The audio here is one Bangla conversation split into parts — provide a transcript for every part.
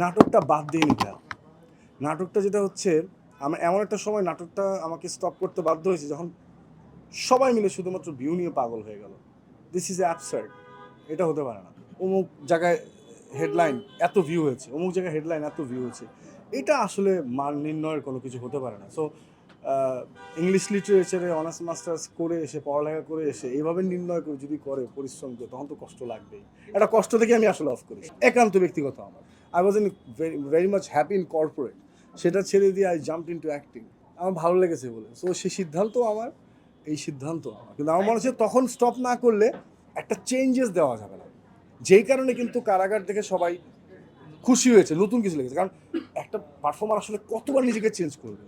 নাটকটা বাদ দিইনি ভাইয়া নাটকটা যেটা হচ্ছে আমার এমন একটা সময় নাটকটা আমাকে স্টপ করতে বাধ্য হয়েছে যখন সবাই মিলে শুধুমাত্র ভিউ নিয়ে পাগল হয়ে গেল। দিস ইজ অ্যাবসার্ড এটা হতে পারে না। অমুক জায়গায় হেডলাইন এত ভিউ হয়েছে, অমুক জায়গায় হেডলাইন এত ভিউ হয়েছে। এটা আসলে মান নির্ণয়ের কোনো কিছু হতে পারে না। সো ইংলিশ লিটারেচারে অনার্স মাস্টার্স করে এসে, পড়ালেখা করে এসে এইভাবে নির্ণয় করে যদি করে, পরিশ্রম করে, তখন তো কষ্ট লাগবেই। একটা কষ্ট থেকে আমি আসলে অফ করি। একান্ত ব্যক্তিগত আমার। I was in very much happy in corporate সেটা ছেড়ে দিয়ে I jump in to acting আমার ভালো লেগেছে বলে। সো সেই সিদ্ধান্ত আমার এই সিদ্ধান্ত আমার। কিন্তু আমার মনে হচ্ছে তখন স্টপ না করলে একটা চেঞ্জেস দেওয়া যাবে না। যেই কারণে কিন্তু কারাগার থেকে সবাই খুশি হয়েছে নতুন কিছু লেগেছে। কারণ একটা পারফর্মার আসলে কতবার নিজেকে চেঞ্জ করবে?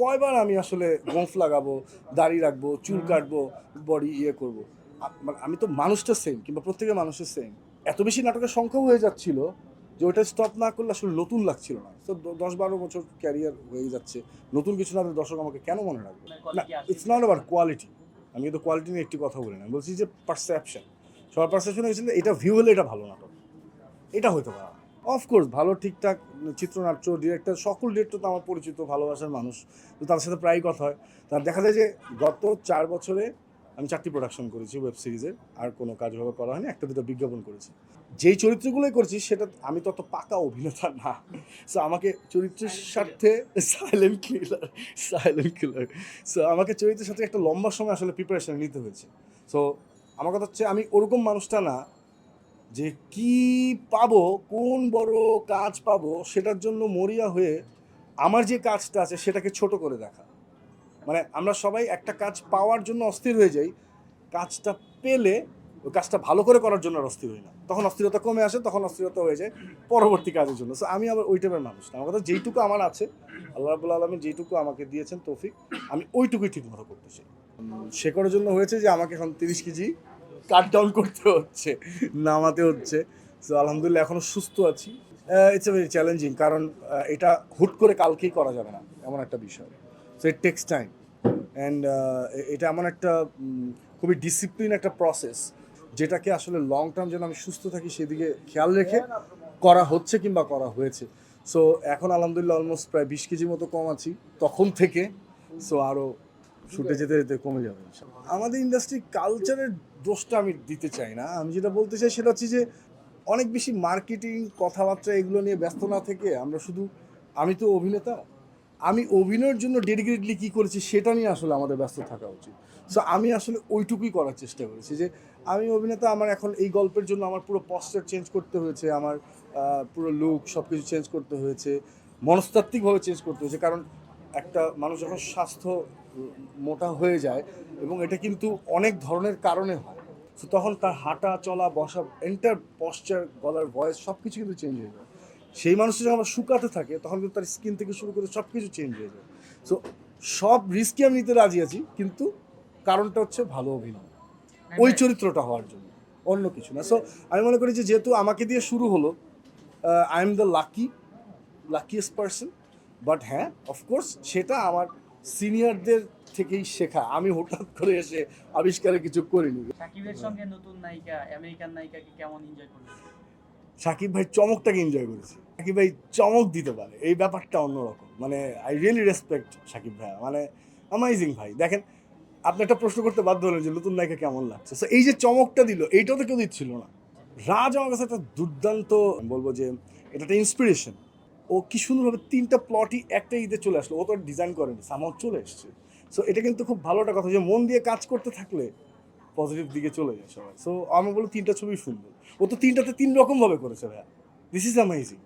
কয়বার আমি আসলে গোঁফ লাগাবো দাড়ি রাখব চুল কাটবো বডি ইয়ে করব? মানে আমি তো মানুষটা সেম কিংবা প্রত্যেকের মানুষের সেম এত বেশি নাটকের সংখ্যাও হয়ে যাচ্ছিল যে ওটা স্টপ না করলে আসলে নতুন লাগছিল না। তো দশ বারো বছর ক্যারিয়ার হয়ে যাচ্ছে নতুন কিছু না দর্শক আমাকে কেন মনে রাখবে? না ইটস নট আবার কোয়ালিটি আমি কিন্তু কোয়ালিটি নিয়ে একটি কথা বলি না বলছি যে পারসেপশন সবার পারসেপশন হয়েছিল এটা ভিউ হলে এটা ভালো নাটক। এটা হতে পারে। অফকোর্স ভালো ঠিকঠাক চিত্রনাট্য ডিরেক্টর সকল ডিরেক্টর তো আমার পরিচিত ভালোবাসার মানুষ। তো তার সাথে প্রায়ই কথা হয়। তার দেখা যায় যে গত চার বছরে আমি চারটি প্রোডাকশন করেছি ওয়েব সিরিজের আর কোনো কাজ ভাবে করা হয়নি একটা দুটো বিজ্ঞাপন করেছি। যেই চরিত্রগুলোই করেছি সেটা আমি তত পাকা অভিনেতা না। সো আমাকে চরিত্রের স্বার্থে silent killer silent killer so আমাকে চরিত্রের সাথে একটা লম্বা সময় আসলে প্রিপারেশন নিতে হয়েছে। সো আমার কথা হচ্ছে আমি ওরকম মানুষটা না যে কি পাবো কোন বড় কাজ পাবো সেটার জন্য মরিয়া হয়ে আমার যে কাজটা আছে সেটাকে ছোট করে দেখা। মানে আমরা সবাই একটা কাজ পাওয়ার জন্য অস্থির হয়ে যাই কাজটা পেলে ওই কাজটা ভালো করে করার জন্য আর অস্থির হই না। তখন অস্থিরতা কমে আসে তখন অস্থিরতা হয়ে যায় পরবর্তী কাজের জন্য। সো আমি আবার ওই টাইপের মানুষ না। আমার কথা যেইটুকু আমার আছে আল্লাহ রাবুল আলমী যেইটুকু আমাকে দিয়েছেন তৌফিক আমি ওইটুকুই ঠিক মতো করতে চাই উম, শেখার জন্য হয়েছে যে আমাকে এখন তিরিশ কেজি কাট ডাউন করতে হচ্ছে নামাতে হচ্ছে। সো আলহামদুলিল্লাহ এখনও সুস্থ আছি। ইটস এ ভেরি চ্যালেঞ্জিং কারণ এটা হুট করে কালকেই করা যাবে না এমন একটা বিষয়। So it takes time and এটা এমন একটা খুবই ডিসিপ্লিন একটা প্রসেস যেটাকে আসলে লং টার্ম যেন আমি সুস্থ থাকি সেদিকে খেয়াল রেখে করা হচ্ছে কিংবা করা হয়েছে। সো এখন আলহামদুলিল্লাহ অলমোস্ট প্রায় বিশ কেজি মতো কম আছি তখন থেকে। সো আরও ছুটে যেতে যেতে কমে যাবে আমাদের ইন্ডাস্ট্রি কালচারের দোষটা আমি দিতে চাই না। আমি যেটা বলতে চাই সেটা হচ্ছে যে, অনেক বেশি মার্কেটিং কথাবার্তা এগুলো নিয়ে ব্যস্ত না থেকে আমরা শুধু, আমি তো অভিনেতা আমি অভিনয়ের জন্য ডেডিকেটলি কী করেছি সেটা নিয়ে আসলে আমাদের ব্যস্ত থাকা উচিত। সো আমি আসলে ওইটুকুই করার চেষ্টা করেছি যে, আমি অভিনেতা, আমার এখন এই গল্পের জন্য আমার পুরো পস্টার চেঞ্জ করতে হয়েছে, আমার পুরো লুক সব কিছু চেঞ্জ করতে হয়েছে, মনস্তাত্ত্বিকভাবে চেঞ্জ করতে হয়েছে। কারণ একটা মানুষ যখন স্বাস্থ্য মোটা হয়ে যায় এবং এটা কিন্তু অনেক ধরনের কারণে হয়, তো তখন তার হাঁটা, চলা, বসা এন্টার পশ্চার গলার ভয়েস সব কিছু কিন্তু চেঞ্জ হয়ে যায়। সেই মানুষটা যখন আবার শুকাতে থাকে তখন কিন্তু তার স্কিন থেকে শুরু করে সব কিছু চেঞ্জ হয়ে যায়। সো সব রিস্কই আমি নিতে রাজি আছি কিন্তু কারণটা হচ্ছে ভালো অভিনয়। ওই চরিত্রটা হওয়ার জন্য অন্য কিছু না। সো আমি মনে করি যে যেহেতু আমাকে দিয়ে শুরু হলো I am the lucky luckiest person but হ্যাঁ অফকোর্স সেটা আমার সিনিয়রদের থেকেই শেখা। আমি হঠাৎ করে এসে আবিষ্কারে কিছু করিনি। সাকিবের সঙ্গে নতুন নায়িকা আমেরিকান নায়িকাকে কেমন এনজয় করলেন? সাকিব ভাই চমকটাকে এনজয় করেছি। সাকিব ভাই চমক দিতে পারে এই ব্যাপারটা অন্যরকম। মানে আই রিয়েলি রেসপেক্ট সাকিব ভাই মানে অ্যামাইজিং ভাই। দেখেন আপনি একটা প্রশ্ন করতে বাধ্য হলেন যে নতুন নায়িকা কেমন লাগছে? So, এই যে চমকটা দিল এইটাও তো কেউ দিচ্ছিল না। রাজ আমার কাছে একটা দুর্দান্ত বলব যে এটা একটা ইন্সপিরেশন ও কি সুন্দরভাবে তিনটা প্লটই একটা ঈদে চলে আসলো। ও তো ডিজাইন করেনি সামাও চলে এসছে। সো এটা কিন্তু খুব ভালো একটা কথা যে মন দিয়ে কাজ করতে থাকলে পজিটিভ দিকে চলে যায় সবাই। সো আমি বলব তিনটা ছবি সুন্দর। ও তো তিনটাতে তিন রকম ভাবে করেছে ভাইয়া। This is amazing